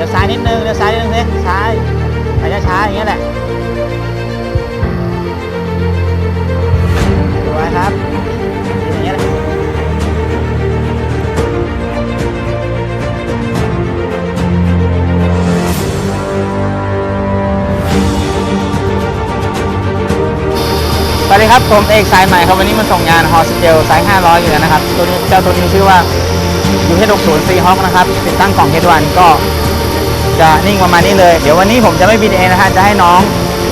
ดี๋ยวซ้ายนิดนึงเดี๋ยวซ้ายนิดนึงสิซ้ายไปช้าๆอย่างเงี้ยแหละสวยครับอย่างเงี้ยแหละสวัสดีครับ ผมเอกสายใหม่ครับ วันนี้มาส่งงานฮอสเทลไซส์500 อยู่นะครับ ตัวนี้เจ้าตัวนี้ชื่อว่ายูเฮด60ซีฮอคนะครับ ติดตั้งกล่องเฮดวันก็ จะนิ่งประมาณนี้เลย เดี๋ยววันนี้ผมจะไม่บินเองนะฮะจะให้น้อง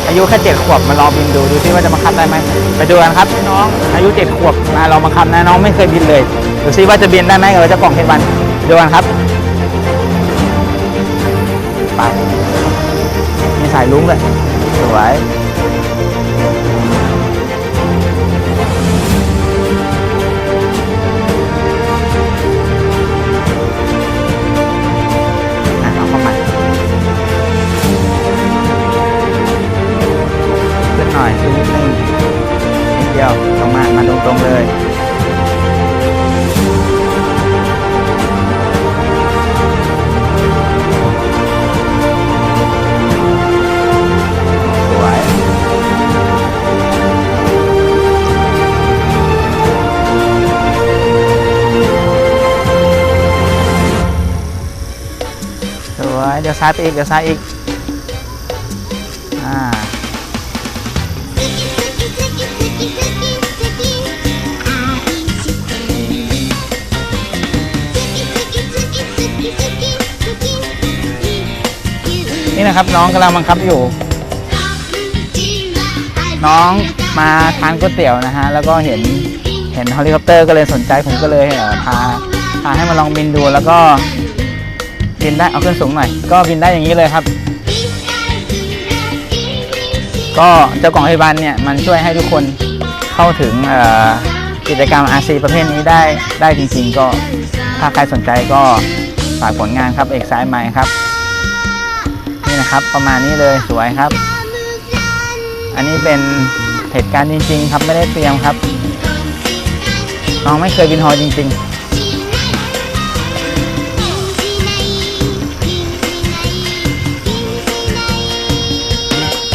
อายุแค่7ขวบมาลองบินดูดูซิว่าจะบังคับได้ไหมไปดูกันครับน้องอายุ7ขวบมาลองบังคับนะน้องไม่เคยบินเลยดูซิว่าจะบินได้ไหมกับเจ้ากล่องเฮดวันดูกันครับไปมีสายลุ้งเลยสวย ขึ้นหน่อยขึ้นนิดนึงนิดเดียวตรงมามาตรงๆเลยสวยสวยเดี๋ยวซ้ายไปอีก เดี๋ยวซ้ายอีก นี่นะครับน้องกำลังบังคับอยู่ น้องมาทานก๋วยเตี๋ยวนะฮะแล้วก็เห็นเห็นเฮลิคอปเตอร์ก็เลยสนใจผมก็เลยพาพาให้มาลองบินดูแล้วก็บินได้เอาขึ้นสูงหน่อยก็บินได้อย่างนี้เลยครับ ก็เจ้ากล่องพยาบาลเนี่ยมันช่วยให้ทุกคนเข้าถึงกิจกรรม RC ประเภทนี้ได้ได้จริงๆ ก็ถ้าใครสนใจก็ฝากผลงานครับเอกสายใหม่ครับ นะครับ ประมาณนี้เลยสวยครับ อันนี้เป็นเหตุการณ์จริง ๆ ครับไม่ได้เตรียมครับน้องไม่เคยบินฮอจริง ๆ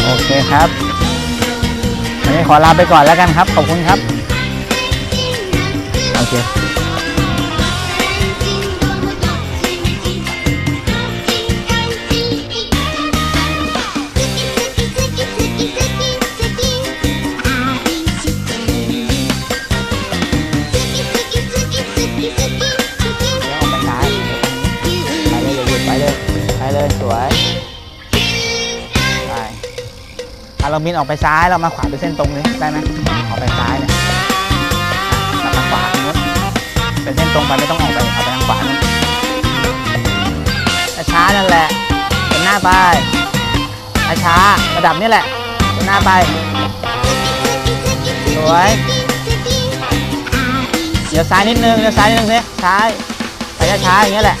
โอเคครับ วันนี้ขอลาไปก่อนแล้วกันครับ ขอบคุณครับ โอเค เราบินออกไปซ้ายเรามาขวาไปเส้นตรงนี้ได้ไหมออกไปซ้ายเนี่ยอะมาขวาตรงนู้นเป็นเส้นตรงไปไม่ต้องออกไปเอาไปทางขวานู้นช้านั่นแหละเป็นหน้าไปช้าระดับนี้แหละเป็นหน้าไปสวยเดี๋ยวซ้ายนิดนึงเดี๋ยวซ้ายนิดนึงสิซ้ายไปช้าๆอย่างเงี้ยแหละ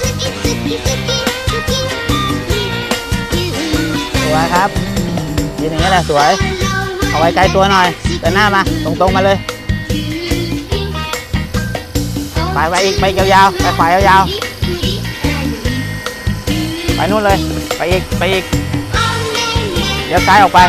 สวยครับ ยืนอย่างเงี้ยแหละสวย เอาไว้ใกล้ตัวหน่อยเดินหน้ามา ตรงๆมาเลยไปไปอีกไปยาวๆไปขวายาวๆไปนู่นเลย ไปอีกไปอีกเดี๋ยวซ้ายออกไป